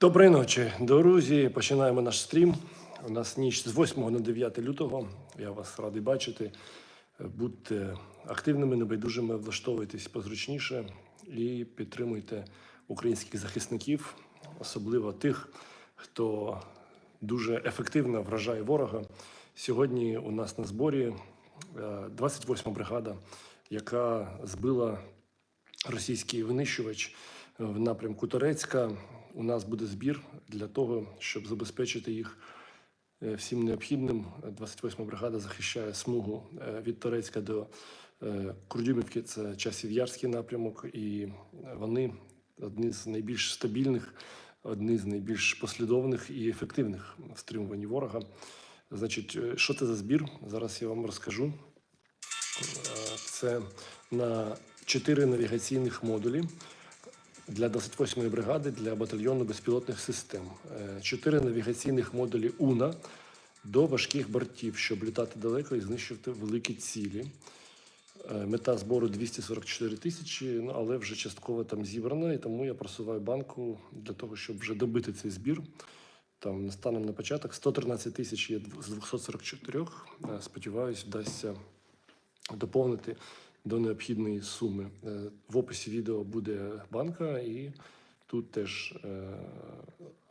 Доброї ночі, друзі. Починаємо наш стрім. У нас ніч з 8 на 9 лютого. Я вас радий бачити. Будьте активними, небайдужими, влаштовуйтесь позручніше і підтримуйте українських захисників, особливо тих, хто дуже ефективно вражає ворога. Сьогодні у нас на зборі е, 28-ма бригада, яка збила російський винищувач в напрямку Торецька. У нас буде збір для того, щоб забезпечити їх е, всім необхідним. 28-ма бригада захищає смугу е, від Торецька до е, Курдюмівки. Це часів Ярський напрямок, і вони одні з найбільш стабільних, одні з найбільш послідовних і ефективних в стримуванні ворога. Значить, що це за збір? Зараз я вам розкажу. Це на 4 навігаційних модулі для 28-ї бригади для батальйону безпілотних систем. Е, Чотири навігаційних модулі УНА до важких бортів, щоб літати далеко і знищувати великі цілі. Е, Мета збору 244 тисячі, ну, але вже частково там зібрана, і тому я просуваю банку для того, щоб вже добити цей збір. Там станом на початок 113 тисяч є з 244. Е, Сподіваюсь, вдасться доповнити до необхідної суми. Е, В описі відео буде банка, і тут теж е,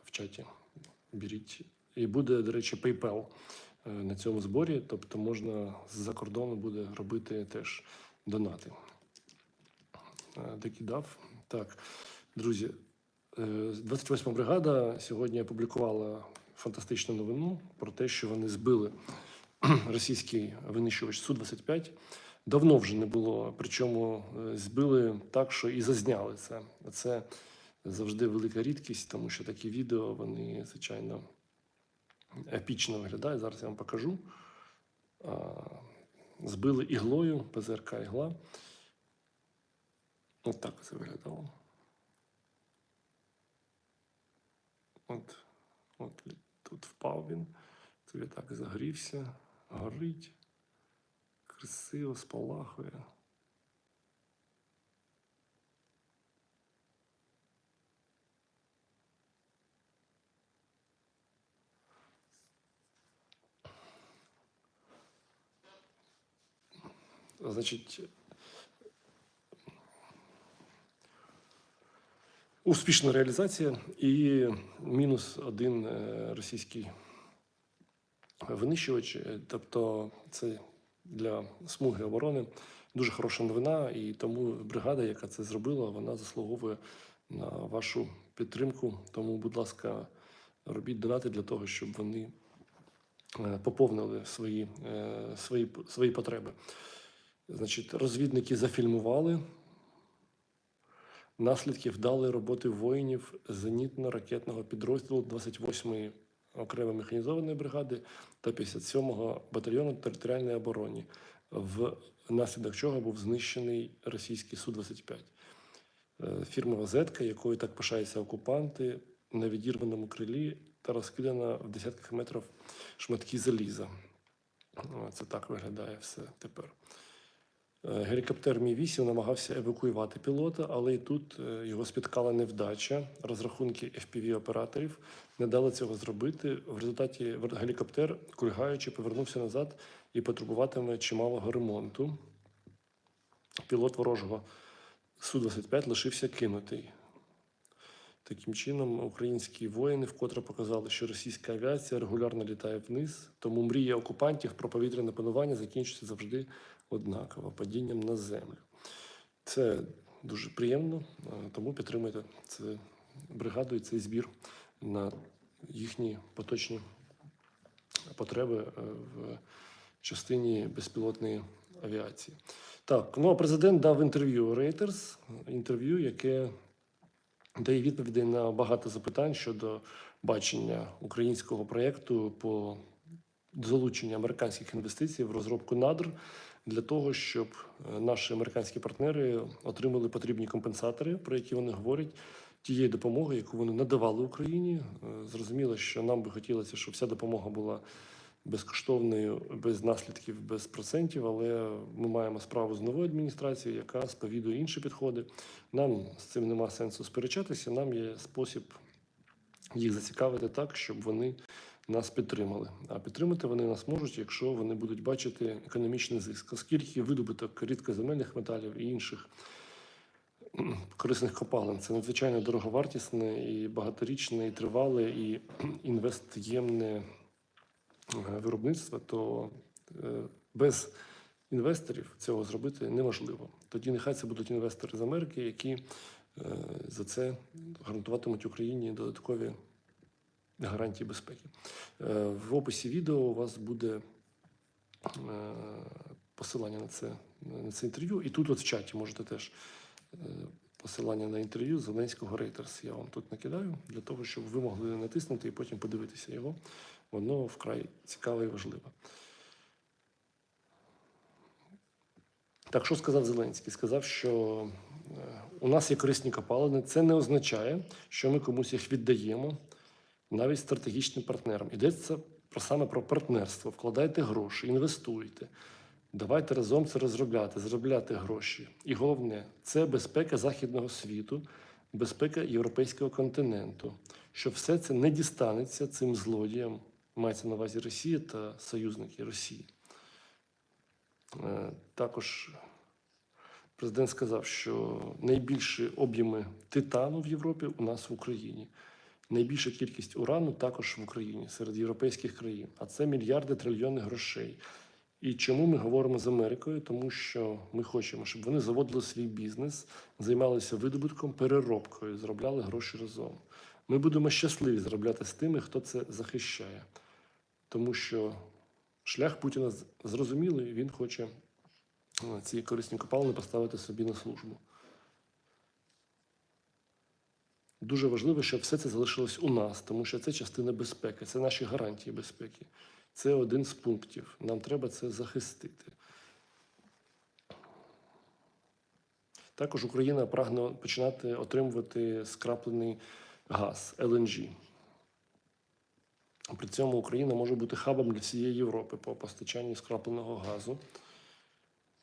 в чаті беріть. І буде, до речі, PayPal е, на цьому зборі, тобто можна з-за кордону буде робити теж донати. Докидав. Так, друзі, е, 28 бригада сьогодні опублікувала фантастичну новину про те, що вони збили російський винищувач Су-25. Давно вже не було. Причому е, збили так, що і зазняли це. Це завжди велика рідкість, тому що такі відео вони, звичайно, епічно виглядають. Зараз я вам покажу. Збили іглою, ПЗРК ігла. От так це виглядало. От, от тут впав він. Тобі так загрівся, горить, красиво спалахує. Значить, успішна реалізація і мінус один е, російський винищувач. Е, Тобто, це для смуги оборони дуже хороша новина, і тому бригада, яка це зробила, вона заслуговує на вашу підтримку. Тому, будь ласка, робіть донати для того, щоб вони е, поповнили свої, е, свої, свої потреби. Значить, розвідники зафільмували наслідки вдалої роботи воїнів зенітно-ракетного підрозділу 28-ї окремої механізованої бригади та 57-го батальйону територіальної оборони, внаслідок чого був знищений російський Су-25. Е, Фірмова зетка, якою так пишаються окупанти, на відірваному крилі та розкидана в десятках метрів шматки заліза. Це так виглядає все тепер. Е, Гелікоптер Мі-8 намагався евакуювати пілота, але і тут е, його спіткала невдача. Розрахунки FPV-операторів не дали цього зробити. В результаті гелікоптер, кульгаючи, повернувся назад і потребуватиме чималого ремонту. Пілот ворожого Су-25 лишився кинутий. Таким чином, українські воїни вкотре показали, що російська авіація регулярно літає вниз, тому мрія окупантів про повітряне панування закінчиться завжди однаково падінням на землю. Це дуже приємно, тому підтримуйте це бригаду і цей збір на їхні поточні потреби е, в частині безпілотної авіації. Так, ну а президент дав інтерв'ю Reuters, інтерв'ю, яке дає відповіді на багато запитань щодо бачення українського проєкту по залученню американських інвестицій в розробку надр для того, щоб е, наші американські партнери отримали потрібні компенсатори, про які вони говорять, тієї допомоги, яку вони надавали Україні. Е, Зрозуміло, що нам би хотілося, щоб вся допомога була безкоштовною, без наслідків, без процентів. Але ми маємо справу з новою адміністрацією, яка сповідує інші підходи. Нам з цим нема сенсу сперечатися. Нам є спосіб їх зацікавити так, щоб вони нас підтримали. А підтримати вони нас можуть, якщо вони будуть бачити економічний зиск, оскільки видобуток рідкоземельних металів і інших корисних копалин це надзвичайно дороговартісне і багаторічне, і тривале, і інвестємне е, виробництво, то е, без інвесторів цього зробити неможливо. Тоді нехай це будуть інвестори з Америки, які е, за це гарантуватимуть Україні додаткові гарантії безпеки. Е, В описі відео у вас буде е, посилання на це, на це інтерв'ю. І тут, от в чаті, можете теж е, посилання на інтерв'ю Зеленського Рейтерс. Я вам тут накидаю для того, щоб ви могли натиснути і потім подивитися його. Воно вкрай цікаве і важливе. Так, що сказав Зеленський? Сказав, що у нас є корисні копалини. Це не означає, що ми комусь їх віддаємо навіть стратегічним партнерам. Йдеться про саме про партнерство. Вкладайте гроші, інвестуйте. Давайте разом це розробляти, заробляти гроші. І головне, це безпека західного світу, безпека європейського континенту. Що все це не дістанеться цим злодіям, мається на увазі Росія та союзники Росії. Е, Також президент сказав, що найбільші об'єми титану в Європі у нас в Україні. Найбільша кількість урану також в Україні серед європейських країн, а це мільярди трильйони грошей. І чому ми говоримо з Америкою? Тому що ми хочемо, щоб вони заводили свій бізнес, займалися видобутком, переробкою, заробляли гроші разом. Ми будемо щасливі заробляти з тими, хто це захищає, тому що шлях Путіна зрозумілий, він хоче е, ці корисні копалини поставити собі на службу. Дуже важливо, щоб все це залишилось у нас, тому що це частина безпеки, це наші гарантії безпеки. Це один з пунктів. Нам треба це захистити. Також Україна прагне починати отримувати скраплений газ LNG. При цьому Україна може бути хабом для всієї Європи по постачанню скрапленого газу.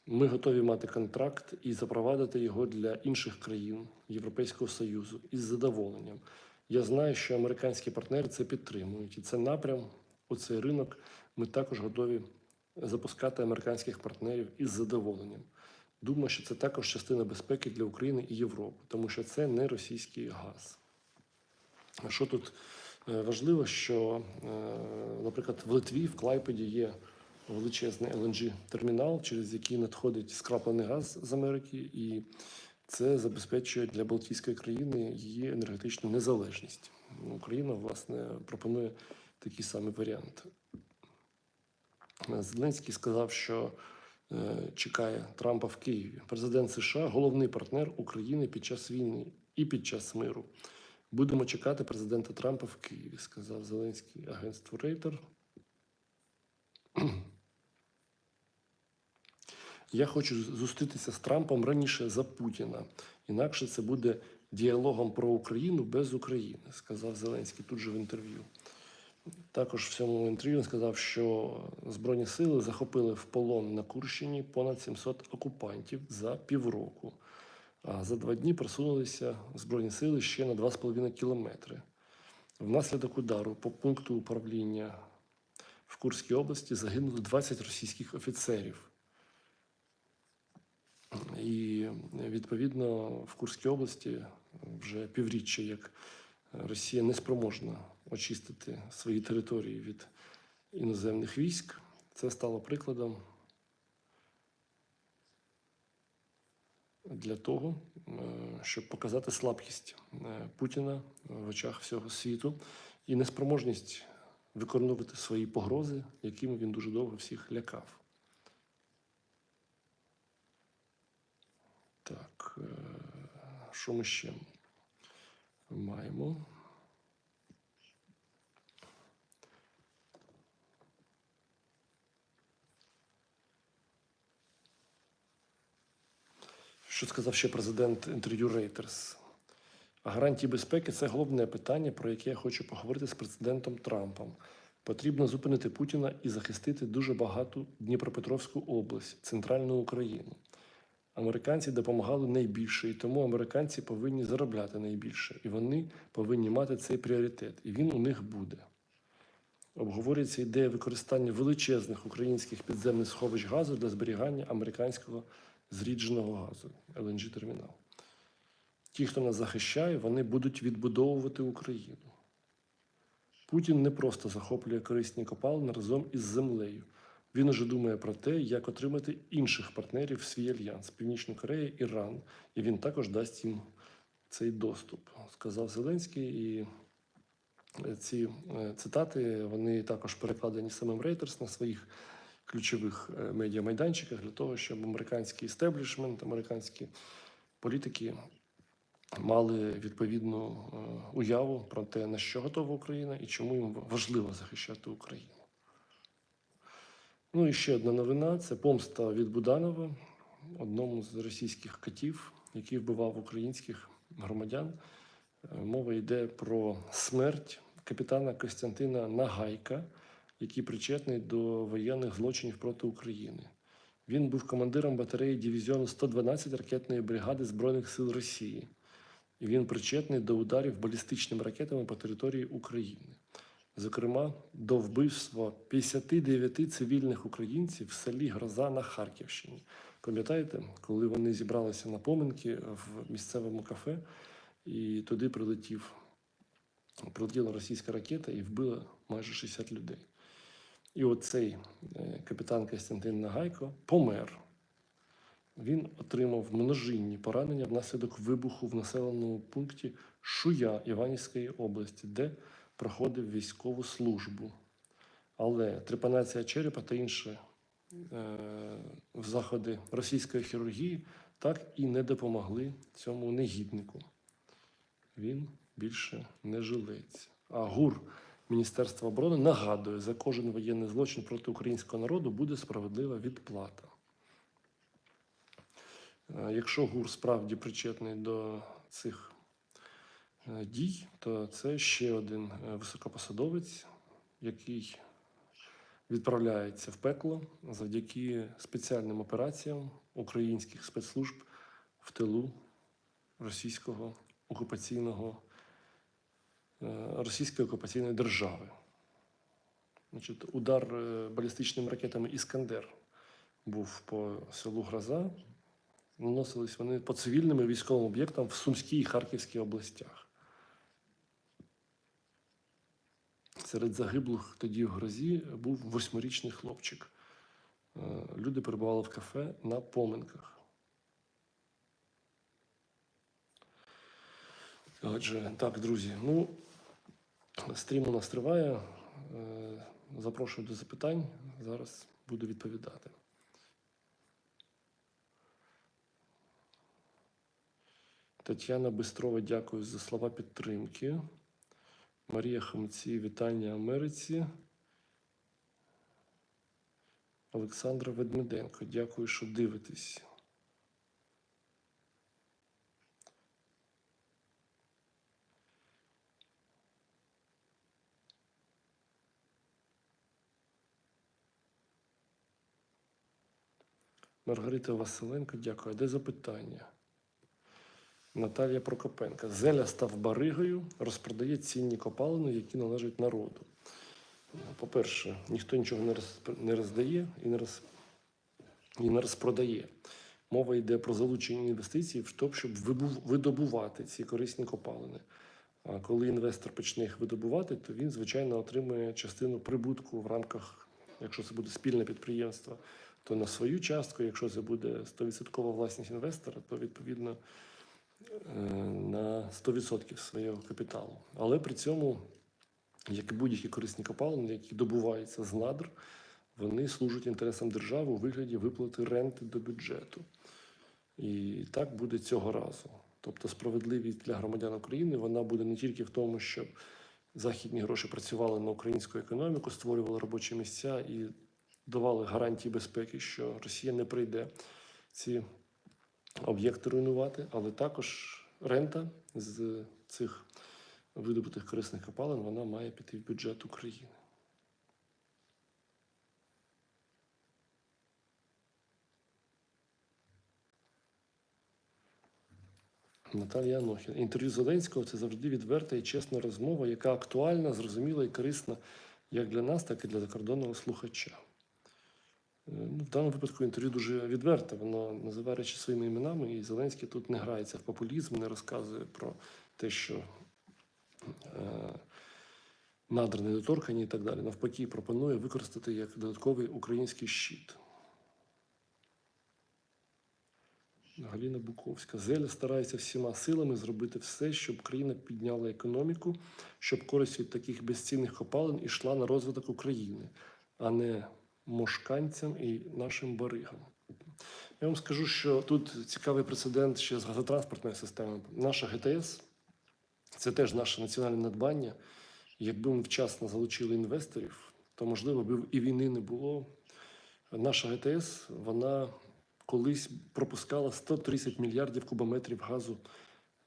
Ми готові мати контракт і запровадити його для інших країн Європейського Союзу із задоволенням. Я знаю, що американські партнери це підтримують, і це напрям у цей ринок. Ми також готові запускати американських партнерів із задоволенням. Думаю, що це також частина безпеки для України і Європи, тому що це не російський газ. Що тут е, важливо, що, е, наприклад, в Литві, в Клайпеді є величезний LNG-термінал, через який надходить скраплений газ з Америки, і це забезпечує для Балтійської країни її енергетичну незалежність. Україна, власне, пропонує такий самий варіант. Зеленський сказав, що е, чекає Трампа в Києві. Президент США головний партнер України під час війни і під час миру. Будемо чекати президента Трампа в Києві, сказав Зеленський агентству Рейтер. Я хочу зустрітися з Трампом раніше за Путіна. Інакше це буде діалогом про Україну без України, сказав Зеленський тут же в інтерв'ю. Також в цьому інтерв'ю він сказав, що Збройні сили захопили в полон на Курщині понад 700 окупантів за півроку. А за два дні просунулися Збройні сили ще на 2,5 кілометри. Внаслідок удару по пункту управління в Курській області загинули 20 російських офіцерів. І відповідно в Курській області вже півріччя, як Росія не спроможна очистити свої території від іноземних військ. Це стало прикладом для того, щоб показати слабкість е, Путіна в очах всього світу і неспроможність виконувати свої погрози, якими він дуже довго всіх лякав. Так, е, що ми ще маємо? Що сказав ще президент інтерв'ю Reuters? Гарантії безпеки це головне питання, про яке я хочу поговорити з президентом Трампом. Потрібно зупинити Путіна і захистити дуже багату Дніпропетровську область, центральну Україну. Американці допомагали найбільше, і тому американці повинні заробляти найбільше, і вони повинні мати цей пріоритет. І він у них буде. Обговорюється ідея використання величезних українських підземних сховищ газу для зберігання американського зрідженого газу LNG термінал. Ті, хто нас захищає, вони будуть відбудовувати Україну. Путін не просто захоплює корисні копалини разом із землею. Він уже думає про те, як отримати інших партнерів в свій альянс Північну Корею, Іран, і він також дасть їм цей доступ, сказав Зеленський. І е, ці е, цитати вони також перекладені самим Reuters на своїх ключових е, медіамайданчиках для того, щоб американський істеблішмент, американські політики мали відповідну уяву про те, на що готова Україна і чому їм важливо захищати Україну. Ну і ще одна новина: це помста від Буданова, одному з російських катів, який вбивав українських громадян. Е, Мова йде про смерть капітана Костянтина Нагайка, який причетний до воєнних злочинів проти України. Він був командиром батареї дивізіону 112 ракетної бригади Збройних сил Росії. І він причетний до ударів балістичними ракетами по території України. Зокрема, до вбивства 59 цивільних українців в селі Гроза на Харківщині. Пам'ятаєте, коли вони зібралися на поминки в місцевому кафе, і туди прилетів, прилетіла російська ракета і вбила майже 60 людей. І оцей е, капітан Костянтин Нагайко помер. Він отримав множинні поранення внаслідок вибуху в населеному пункті Шуя Іванівської області, де проходив військову службу. Але трепанація черепа та інші е, заходи російської хірургії так і не допомогли цьому негіднику. Він більше не жилець. А ГУР Міністерства оборони нагадує, за кожен воєнний злочин проти українського народу буде справедлива відплата. Е, Якщо ГУР справді причетний до цих дій, то це ще один е, високопосадовець, який відправляється в пекло завдяки спеціальним операціям українських спецслужб в тилу російського окупаційного е, російської окупаційної держави. Значить, удар е, балістичними ракетами Іскандер був по селу Гроза. Наносились вони по цивільним і військовим об'єктам в Сумській і Харківській областях. Серед загиблих тоді в грозі був восьмирічний хлопчик. Е, Люди перебували в кафе на поминках. Отже, так, друзі, ну, стрім у нас триває. Е, Запрошую до запитань. Зараз буду відповідати. Тетяна Бистрова, дякую за слова підтримки. Марія Хамці, вітання Америці. Олександра Ведмеденко, дякую, що дивитесь. Маргарита Василенко, дякую. А Де запитання? Наталія Прокопенка. Зеля став баригою, розпродає цінні копалини, які належать народу. По-перше, ніхто нічого не роз- не роздає і не, роз, і не розпродає. Мова йде про залучення інвестицій в те, щоб видобувати ці корисні копалини. А коли інвестор почне їх видобувати, то він, звичайно, отримує частину прибутку в рамках, якщо це буде спільне підприємство, то на свою частку, якщо це буде 100% власність інвестора, то відповідно на 100% свого капіталу. Але при цьому, як і будь-які корисні копалини, які добуваються з надр, вони служать інтересам держави у вигляді виплати ренти до бюджету. І так буде цього разу. Тобто справедливість для громадян України вона буде не тільки в тому, щоб західні гроші працювали на українську економіку, створювали робочі місця і давали гарантії безпеки, що Росія не прийде ці об'єкти руйнувати, але також рента з цих видобутих корисних копалин вона має піти в бюджет України. Наталія Анохіна. Інтерв'ю Зеленського це завжди відверта і чесна розмова, яка актуальна, зрозуміла і корисна як для нас, так і для закордонного слухача. Е, Ну, в даному випадку інтерв'ю дуже відверте, воно називає речі своїми іменами, і Зеленський тут не грається в популізм, не розказує про те, що е, надр недоторкані і так далі. Навпаки, пропонує використати як додатковий український щит. Галіна Буковська. Зеля старається всіма силами зробити все, щоб країна підняла економіку, щоб користь від таких безцінних копалин ішла на розвиток України, а не мошканцям і нашим баригам. Я вам скажу, що тут цікавий прецедент ще з газотранспортною системою. Наша ГТС це теж наше національне надбання. Якби ми вчасно залучили інвесторів, то можливо б і війни не було. Наша ГТС вона колись пропускала 130 мільярдів кубометрів газу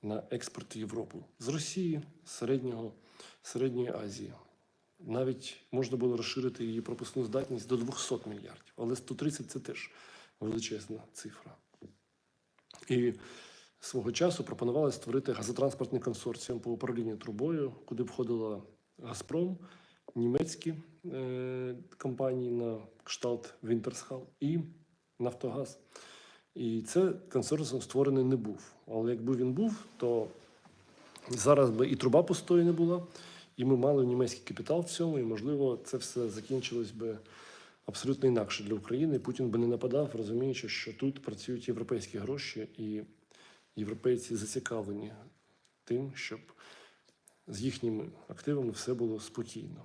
на експорт в Європу з Росії, з середнього, Середньої Азії. Навіть можна було розширити її пропускну здатність до 200 мільярдів, але 130 це теж величезна цифра. І свого часу пропонували створити газотранспортний консорціум по управлінню трубою, куди б входила Газпром, німецькі е, компанії на кшталт Вінтерсхал і Нафтогаз. І це консорціум створений не був. Але якби він був, то зараз би і труба пустої не була, і ми мали німецький капітал в цьому, і, можливо, це все закінчилось би абсолютно інакше для України. Путін би не нападав, розуміючи, що тут працюють європейські гроші, і європейці зацікавлені тим, щоб з їхніми активами все було спокійно.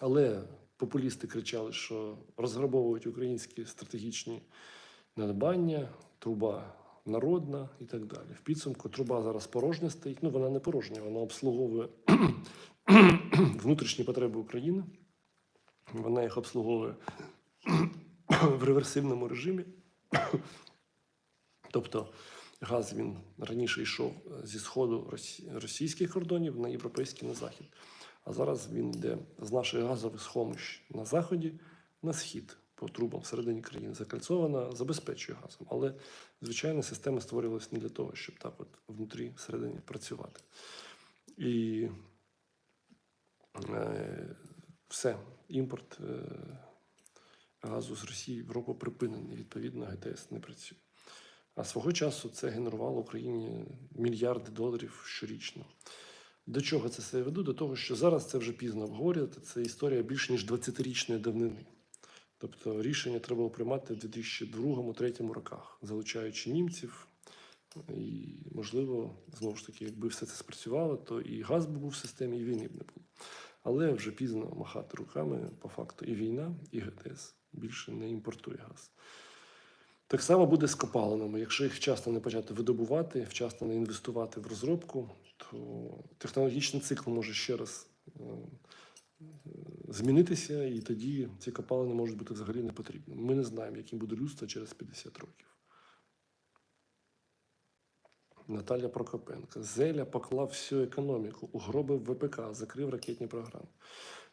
Але популісти кричали, що розграбовують українські стратегічні надбання, труба народна і так далі. В підсумку труба зараз порожня стоїть. Ну, вона не порожня, вона обслуговує внутрішні потреби України. Вона їх обслуговує в реверсивному режимі. Тобто газ він раніше йшов зі сходу російських кордонів на європейський на захід. А зараз він йде з наших газових сховищ на заході на схід по трубам всередині країни. Закальцована, забезпечує газом. Але, звичайно, система створювалася не для того, щоб так от внутрі всередині працювати. І е, все, імпорт е, газу з Росії в Європу припинений. Відповідно, ГТС не працює. А свого часу це генерувало Україні мільярди доларів щорічно. До чого це все веду? До того, що зараз це вже пізно обговорювати. Це історія більш ніж 20-річної давнини. Тобто рішення треба було приймати в 2002-2003 роках, залучаючи німців. І, можливо, знову ж таки, якби все це спрацювало, то і газ би був в системі, і війни б не було. Але вже пізно махати руками, по факту, і війна, і ГТС більше не імпортує газ. Так само буде з копалинами. Якщо їх вчасно не почати видобувати, вчасно не інвестувати в розробку, то технологічний цикл може ще раз е, змінитися, і тоді ці копалини можуть бути взагалі не потрібні. Ми не знаємо, яким буде людство через 50 років. Наталя Прокопенко. Зеля поклав всю економіку, угробив ВПК, закрив ракетні програми.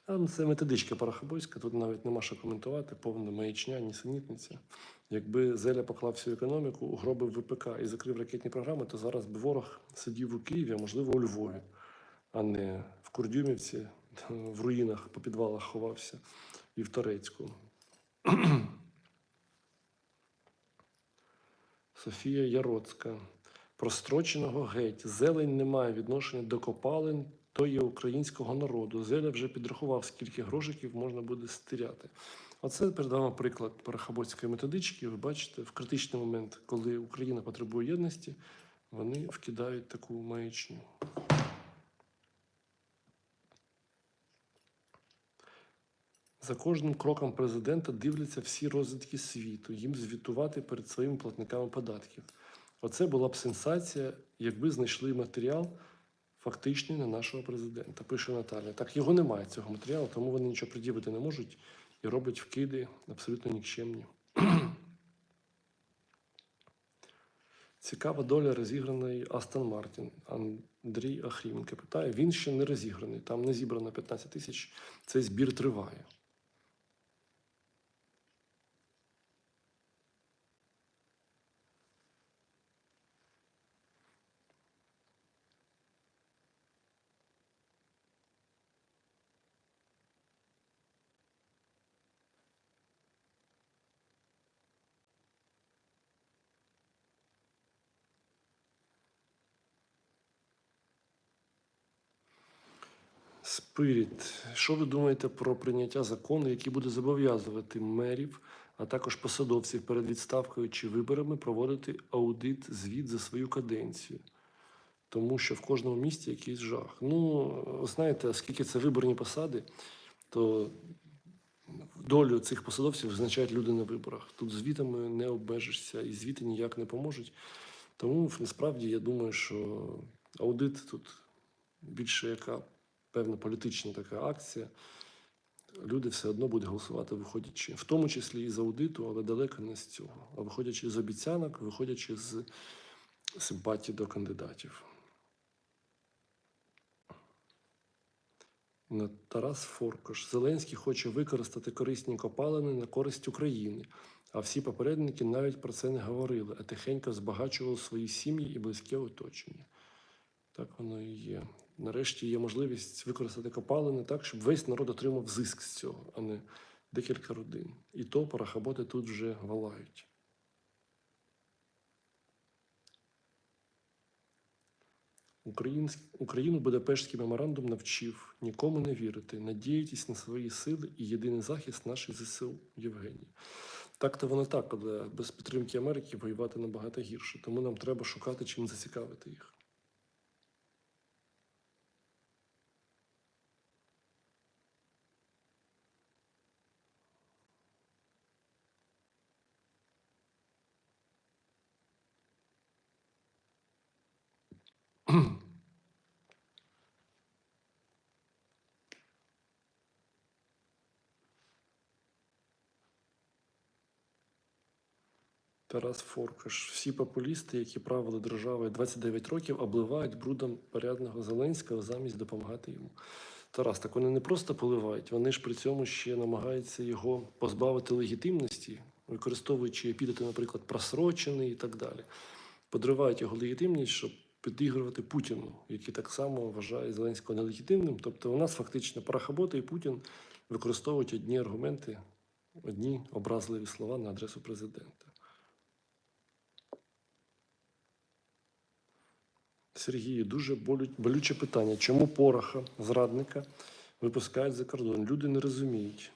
Ну, Це методичка Парахобойська, тут навіть нема що коментувати, повна маячня, нісенітниця. Якби Зеля поклав всю економіку, угробив ВПК і закрив ракетні програми, то зараз би ворог сидів у Києві, а можливо у Львові, а не в Курдюмівці, в руїнах по підвалах ховався і в Торецьку. Софія Яроцька. Простроченого геть. Зелень не має відношення до копалин, то є українського народу. Зеля вже підрахував, скільки грошиків можна буде стиряти. Оце перед вами приклад парахабоцької методички. Ви бачите, в критичний момент, коли Україна потребує єдності, вони вкидають таку маячню. За кожним кроком президента дивляться всі розвитки світу, їм звітувати перед своїми платниками податків. Оце була б сенсація, якби знайшли матеріал фактичний на нашого президента. Пише Наталя. Так його немає цього матеріалу, тому вони нічого приділити не можуть і роблять вкиди абсолютно нікчемні. Цікава доля розіграної Астон Мартін. Андрій Ахріменко питає. Він ще не розіграний, там не зібрано 15 тисяч. Цей збір триває. Спиріт. Що ви думаєте про прийняття закону, який буде зобов'язувати мерів, а також посадовців перед відставкою чи виборами проводити аудит, звіт за свою каденцію? Тому що в кожному місті якийсь жах. Ну, знаєте, оскільки це виборні посади, то долю цих посадовців визначають люди на виборах. Тут звітами не обмежишся, і звіти ніяк не поможуть. Тому насправді я думаю, що аудит тут більше яка певна політична така акція. Люди все одно будуть голосувати, виходячи, в тому числі і з аудиту, але далеко не з цього. А виходячи з обіцянок, виходячи з симпатії до кандидатів. Тарас Форкаш. Зеленський хоче використати корисні копалини на користь України, а всі попередники навіть про це не говорили, а тихенько збагачували свої сім'ї і близьке оточення. Так воно і є. Нарешті є можливість використати копалини так, щоб весь народ отримав зиск з цього, а не декілька родин. І то парахаботи тут вже валають. Україну Будапештський меморандум навчив нікому не вірити, надіятись на свої сили і єдиний захист наших ЗСУ Євгеній. Так-то воно так, але без підтримки Америки воювати набагато гірше. Тому нам треба шукати, чим зацікавити їх. Тарас Форкаш. Всі популісти, які правили державою 29 років, обливають брудом порядного Зеленського замість допомагати йому. Тарас, так вони не просто поливають, вони ж при цьому ще намагаються його позбавити легітимності, використовуючи епітети, наприклад, просрочений і так далі. Подривають його легітимність, щоб підігрувати Путіну, який так само вважає Зеленського нелегітимним. Тобто у нас фактично Парахабота і Путін використовують одні аргументи, одні образливі слова на адресу президента. Сергію, дуже болю- болюче питання. Чому пороха, зрадника, випускають за кордон? Люди не розуміють.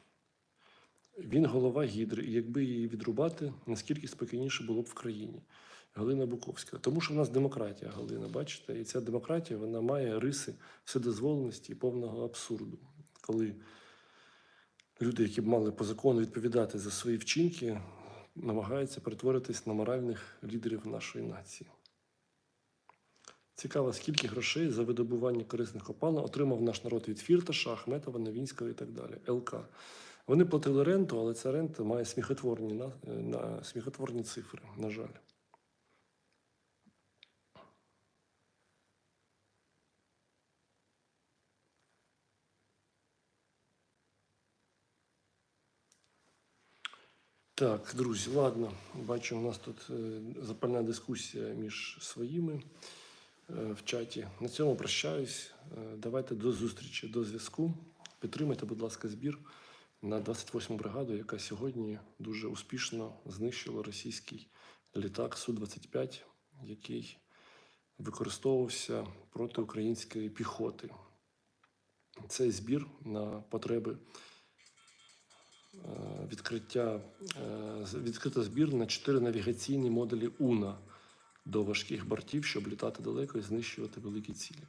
Він голова гідри, і якби її відрубати, наскільки спокійніше було б в країні. Галина Буковська. Тому що в нас демократія, Галина, бачите? І ця демократія вона має риси вседозволеності і повного абсурду. Коли люди, які б мали по закону відповідати за свої вчинки, намагаються перетворитись на моральних лідерів нашої нації. Цікаво, скільки грошей за видобування корисних копалин отримав наш народ від Фірташа, Ахметова, Новінського і так далі. ЛК. Вони платили ренту, але ця рента має сміхотворні, на, на, сміхотворні цифри, на жаль. Так, друзі, ладно. Бачу, у нас тут е, запальна дискусія між своїми е, в чаті. На цьому прощаюсь. Е, Давайте до зустрічі, до зв'язку. Підтримайте, будь ласка, збір на 28-му бригаду, яка сьогодні дуже успішно знищила російський літак Су-25, який використовувався проти української піхоти. Цей збір на потреби е, відкриття е, відкрита збір на чотири навігаційні модулі УНА до важких бортів, щоб літати далеко і знищувати великі цілі.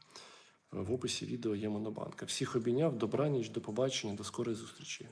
Е, В описі відео є монобанка. Всіх обійняв, добраніч, до побачення, до скорої зустрічі.